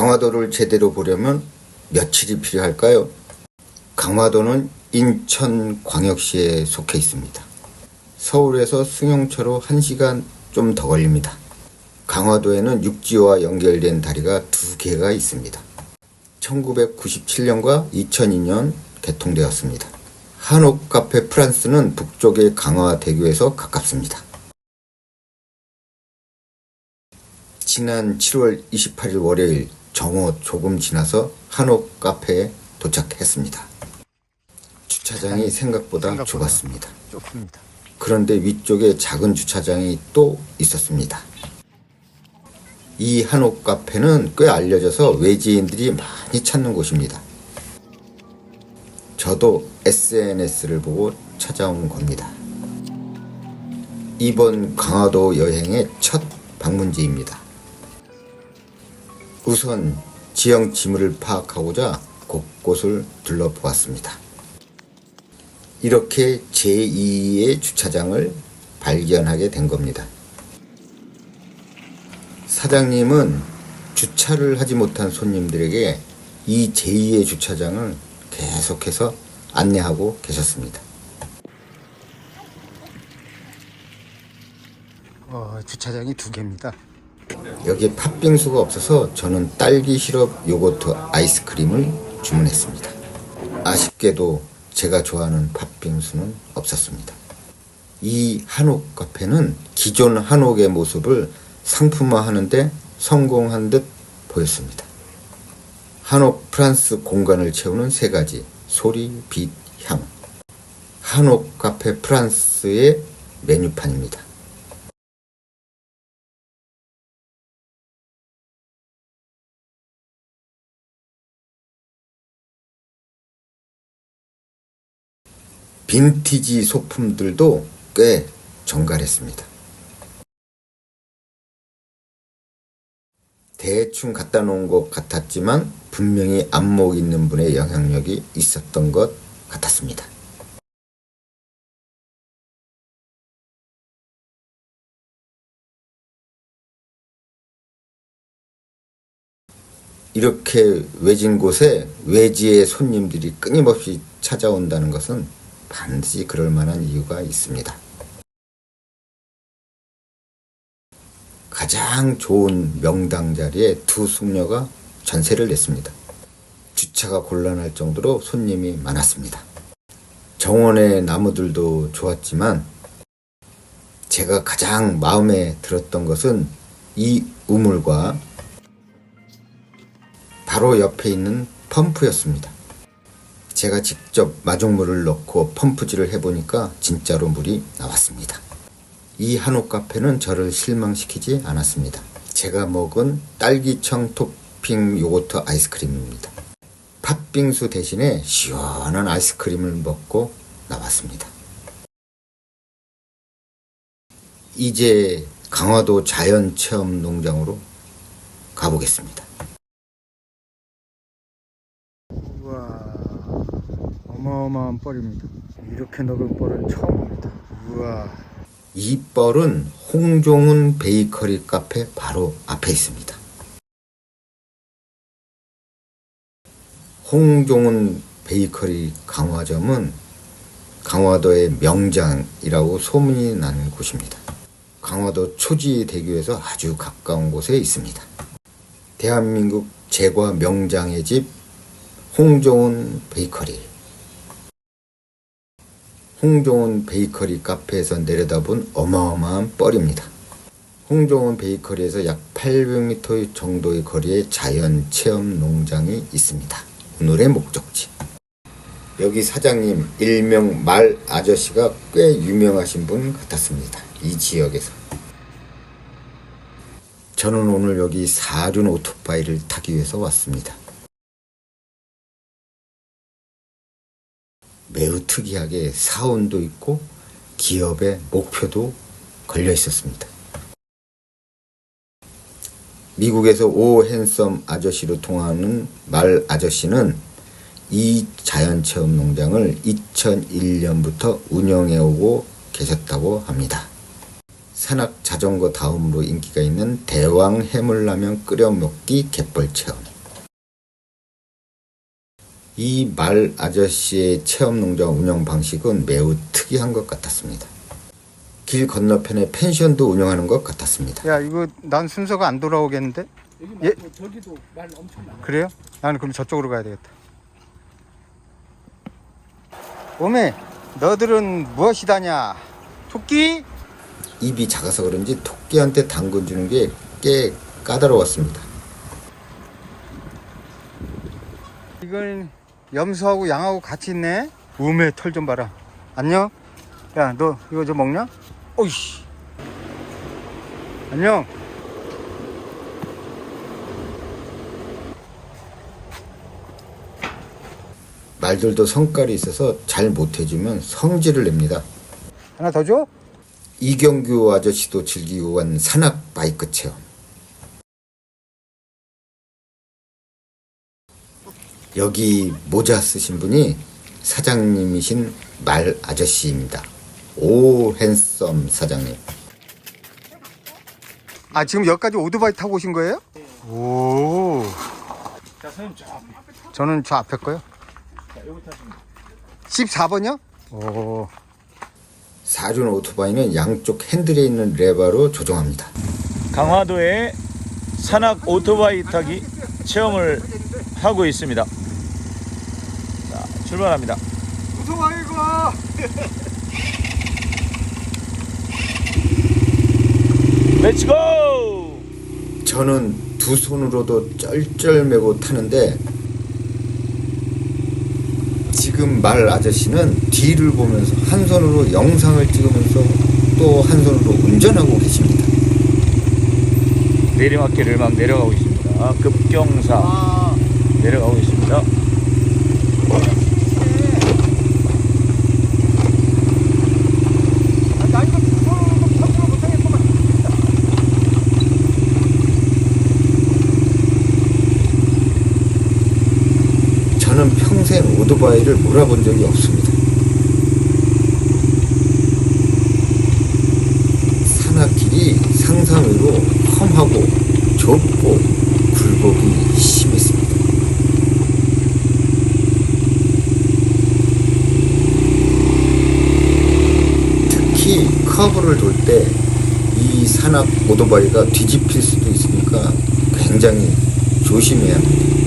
강화도를 제대로 보려면 며칠이 필요할까요? 강화도는 인천광역시에 속해 있습니다. 서울에서 승용차로 1시간 좀 더 걸립니다. 강화도에는 육지와 연결된 다리가 두 개가 있습니다. 1997년과 2002년 개통되었습니다. 한옥 카페 프랑스는 북쪽의 강화대교에서 가깝습니다. 지난 7월 28일 월요일 정오 조금 지나서 한옥 카페에 도착했습니다. 주차장이 생각보다, 생각보다. 좁았습니다. 좁습니다. 그런데 위쪽에 작은 주차장이 또 있었습니다. 이 한옥 카페는 꽤 알려져서 외지인들이 많이 찾는 곳입니다. 저도 SNS를 보고 찾아온 겁니다. 이번 강화도 여행의 첫 방문지입니다. 우선 지형 지물을 파악하고자 곳곳을 둘러보았습니다. 이렇게 제2의 주차장을 발견하게 된 겁니다. 사장님은 주차를 하지 못한 손님들에게 이 제2의 주차장을 계속해서 안내하고 계셨습니다. 어, 주차장이 두 개입니다. 여기에 팥빙수가 없어서 저는 딸기 시럽 요거트 아이스크림을 주문했습니다. 아쉽게도 제가 좋아하는 팥빙수는 없었습니다. 이 한옥 카페는 기존 한옥의 모습을 상품화하는데 성공한 듯 보였습니다. 한옥 프랑스 공간을 채우는 세 가지 소리, 빛, 향. 한옥 카페 프랑스의 메뉴판입니다. 빈티지 소품들도 꽤 정갈했습니다. 대충 갖다 놓은 것 같았지만 분명히 안목 있는 분의 영향력이 있었던 것 같았습니다. 이렇게 외진 곳에 외지의 손님들이 끊임없이 찾아온다는 것은 반드시 그럴 만한 이유가 있습니다. 가장 좋은 명당 자리에 두 숙녀가 전세를 냈습니다. 주차가 곤란할 정도로 손님이 많았습니다. 정원의 나무들도 좋았지만 제가 가장 마음에 들었던 것은 이 우물과 바로 옆에 있는 펌프였습니다. 제가 직접 마중물을 넣고 펌프질을 해보니까 진짜로 물이 나왔습니다. 이 한옥 카페는 저를 실망시키지 않았습니다. 제가 먹은 딸기청 토핑 요거트 아이스크림입니다. 팥빙수 대신에 시원한 아이스크림을 먹고 나왔습니다. 이제 강화도 자연체험 농장으로 가보겠습니다. 우와, 어마어마한 뻘입니다. 이렇게 넓은 뻘은 처음 봅니다. 우와, 이 뻘은 홍종훈 베이커리 카페 바로 앞에 있습니다. 홍종훈 베이커리 강화점은 강화도의 명장이라고 소문이 나는 곳입니다. 강화도 초지대교에서 아주 가까운 곳에 있습니다. 대한민국 제과 명장의 집 홍종훈 베이커리. 홍종훈 베이커리 카페에서 내려다본 어마어마한 뻘입니다. 홍종훈 베이커리에서 약 800m 정도의 거리에 자연 체험 농장이 있습니다. 오늘의 목적지. 여기 사장님 일명 말 아저씨가 꽤 유명하신 분 같았습니다. 이 지역에서. 저는 오늘 여기 사륜 오토바이를 타기 위해서 왔습니다. 매우 특이하게 사원도 있고 기업의 목표도 걸려 있었습니다. 미국에서 오 핸섬 아저씨로 통하는 말 아저씨는 이 자연체험 농장을 2001년부터 운영해 오고 계셨다고 합니다. 산악 자전거 다음으로 인기가 있는 대왕 해물라면 끓여 먹기 갯벌 체험. 이 말 아저씨의 체험 농장 운영 방식은 매우 특이한 것 같았습니다. 길 건너편에 펜션도 운영하는 것 같았습니다. 야 이거 난 순서가 안 돌아오겠는데? 여기 예? 말고 저기도 말 엄청 많아. 그래요? 나는 그럼 저쪽으로 가야 되겠다. 오메, 너들은 무엇이다냐? 토끼? 입이 작아서 그런지 토끼한테 당근 주는 게 꽤 까다로웠습니다. 이건 염소하고 양하고 같이 있네. 우메 털 좀 봐라. 안녕. 야, 너 이거 좀 먹냐? 오이씨. 안녕. 말들도 성깔이 있어서 잘 못해주면 성질을 냅니다. 하나 더 줘? 이경규 아저씨도 즐기고 간 산악 바이크 체험. 여기 모자 쓰신 분이 사장님이신 말 아저씨입니다. 오 핸섬 사장님. 아, 지금 여기까지 오토바이 타고 오신 거예요? 오. 자, 선생님 저 앞에. 저는 저 앞에 거요. 자, 여기 타시면 돼요. 14번이요? 오. 사륜 오토바이는 양쪽 핸들에 있는 레버로 조종합니다. 강화도에 산악 오토바이 타기 체험을 하고 있습니다. 자, 출발합니다. 오토바이가 렛츠고! 저는 두 손으로도 쩔쩔매고 타는데 지금 말 아저씨는 뒤를 보면서 한 손으로 영상을 찍으면서 또 한 손으로 운전하고 계십니다. 내리막길을 막 내려가고 있습니다. 급경사 내려가고 있습니다. 나 이거 손으로 평소로 못하겠구만. 저는 평생 오토바이를 몰아본 적이 없습니다. 산악길이 상상외로 험하고 좁고 굴곡이 심했습니다. 특히 커브를 돌 때 이 산악 오토바이가 뒤집힐 수도 있으니까 굉장히 조심해야 합니다.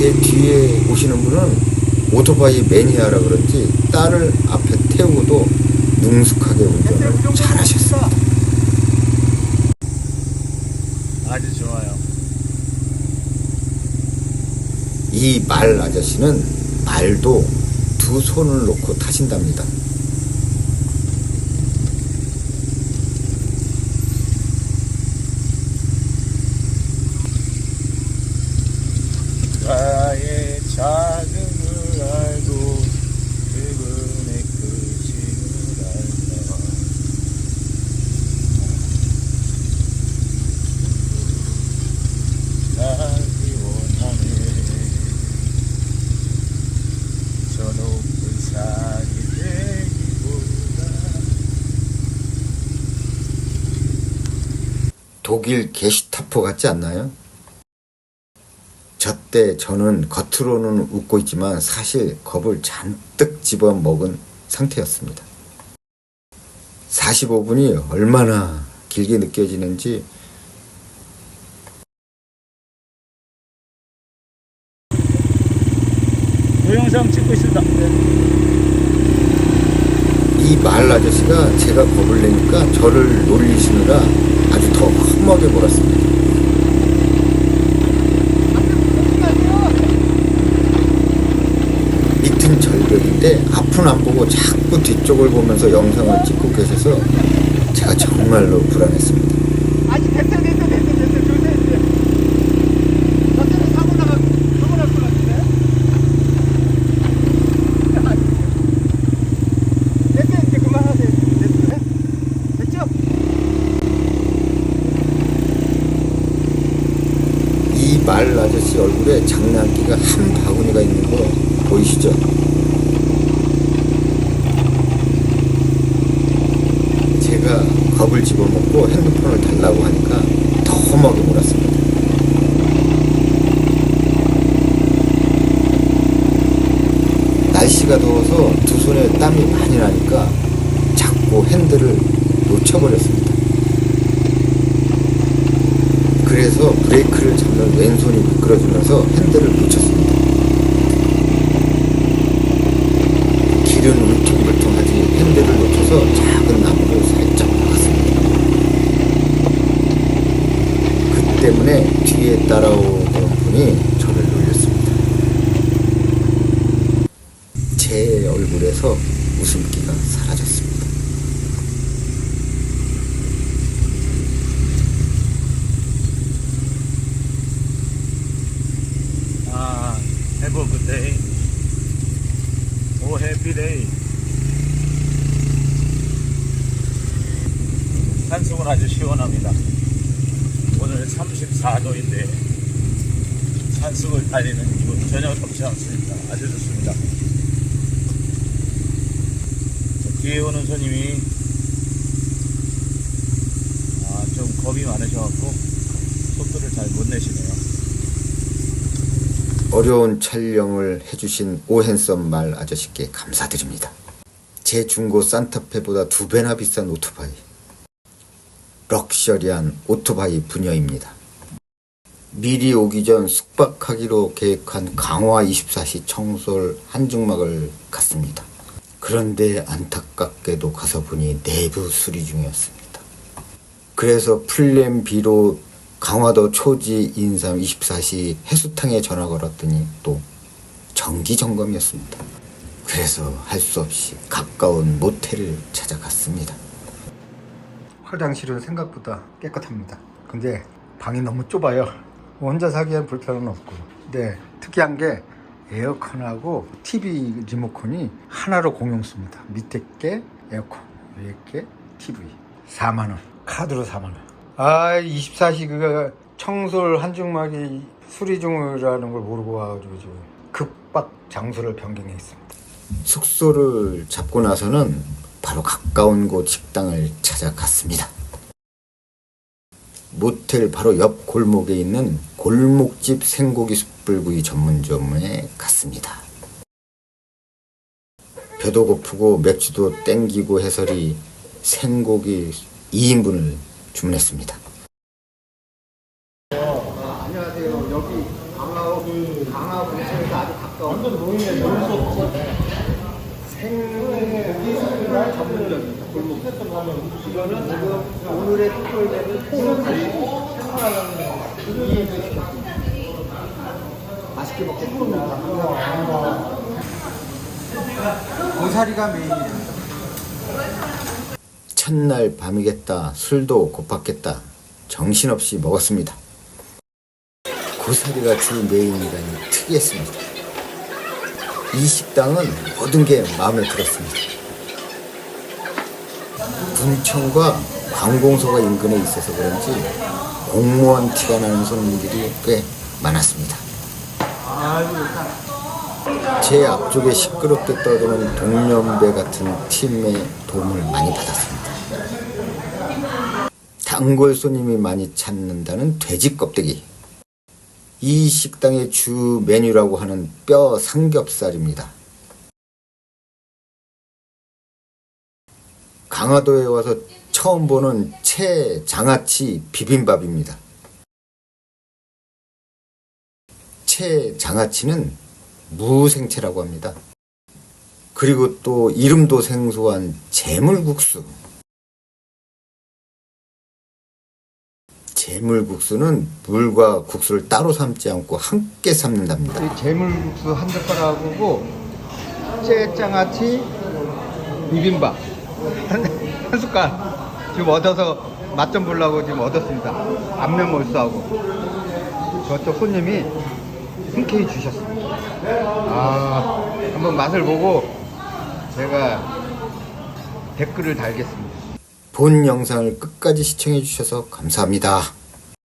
제 뒤에 오시는 분은 오토바이 매니아라 그런지 딸을 앞에 태우고도 능숙하게 운전을 잘 하셨습니다. 아주 좋아요. 이 말 아저씨는 말도 두 손을 놓고 타신답니다. 나의 작음을 알고 그분의 크심을 알다. 나기 원하네 저 높은 산이 되기보다 독일 게슈타포 같지 않나요? 저때 저는 겉으로는 웃고 있지만 사실 겁을 잔뜩 집어 먹은 상태였습니다. 45분이 얼마나 길게 느껴지는지 동영상 찍고 있습니다. 이말 아저씨가 제가 겁을 내니까 저를 놀리시느라 아주 더 험하게 몰았습니다. 밑은 절벽인데 앞은 안 보고 자꾸 뒤쪽을 보면서 영상을 찍고 계셔서 제가 정말로 불안했습니다. 아니 됐어 됐어 됐어 됐어 좋네 이제. 저때는 사고 나가 사고 날것 같은데. 됐어 이제 그만하세요. 됐어. 됐죠? 이 말 아저씨 얼굴에 장난기가 한 바구니가 있는 거 보이시죠? 제가 겁을 집어먹고 핸드폰을 달라고 하니까 더 험하게 물었습니다. 날씨가 더워서 두 손에 땀이 많이 나니까 자꾸 핸들을 놓쳐버렸습니다. 그래서 브레이크를 잡는 왼손이 미끄러지면서 핸들을 놓쳤습니다. 길은 울퉁불퉁하지 핸들을 놓쳐서 작은 나무로 살짝 박았습니다. 그 때문에 뒤에 따라오던 분이 저를 놀렸습니다. 제 얼굴에서 웃음기가 사라졌습니다. 아, have good day. Day. 산속은 아주 시원합니다. 오늘 34도인데 산속을 달리는 기분 전혀 덥지 않습니다. 아주 좋습니다. 저 뒤에 오는 손님이 아, 좀 겁이 많으셔갖고 속도를 잘 못 내시네요. 어려운 촬영을 해주신 오헨섬 말 아저씨께 감사드립니다. 제 중고 산타페보다 두 배나 비싼 오토바이. 럭셔리한 오토바이 분야입니다. 미리 오기 전 숙박하기로 계획한 강화 24시 청솔 한중막을 갔습니다. 그런데 안타깝게도 가서 보니 내부 수리 중이었습니다. 그래서 플랜 B로 강화도 초지 인삼 24시 해수탕에 전화 걸었더니 또 정기 점검이었습니다. 그래서 할 수 없이 가까운 모텔을 찾아갔습니다. 화장실은 생각보다 깨끗합니다. 근데 방이 너무 좁아요. 혼자 살기엔 불편은 없고. 네, 특이한 게 에어컨하고 TV 리모컨이 하나로 공용 씁니다. 밑에 게 에어컨, 위에 게 TV. 4만 원. 카드로 4만 원. 아, 24시 그 청솔 한중막이 수리 중이라는 걸 모르고 와가지고 지금 급박 장소를 변경했습니다. 숙소를 잡고 나서는 바로 가까운 곳 식당을 찾아갔습니다. 모텔 바로 옆 골목에 있는 골목집 생고기 숯불구이 전문점에 갔습니다. 배도 고프고 맥주도 땡기고 해서리 생고기 2인분을 주문했습니다. 안녕하세요. 여기 강화호 강화 근처에서 아주 가까운 완전 노인네 생고기 스프랄 전문점입니다. 골목. 이거는 지금 오늘의 특별메뉴 생고기 이인분 시켰습니다. 맛있게 먹겠습니다. 고사리가 메인입니다. 첫날 밤이겠다. 술도 고팠겠다. 정신없이 먹었습니다. 고사리가 주 메인이라니 특이했습니다. 이 식당은 모든 게 마음에 들었습니다. 분청과 관공서가 인근에 있어서 그런지 공무원 티가 나는 손님들이 꽤 많았습니다. 제 앞쪽에 시끄럽게 떠드는 동년배 같은 팀의 도움을 많이 받았습니다. 단골 손님이 많이 찾는다는 돼지 껍데기. 이 식당의 주 메뉴라고 하는 뼈 삼겹살입니다. 강화도에 와서 처음 보는 채 장아찌 비빔밥입니다. 채 장아찌는 무생채라고 합니다. 그리고 또 이름도 생소한 재물국수. 재물국수는 물과 국수를 따로 삶지 않고 함께 삶는답니다. 이 재물국수 한 젓가락하고 째장아찌 비빔밥. 한, 한 숟갈. 지금 얻어서 맛 좀 보려고 지금 얻었습니다. 안면 몰수하고. 저쪽 손님이 흔쾌히 주셨습니다. 아 한번 맛을 보고 제가 댓글을 달겠습니다 본 영상을 끝까지 시청해 주셔서 감사합니다.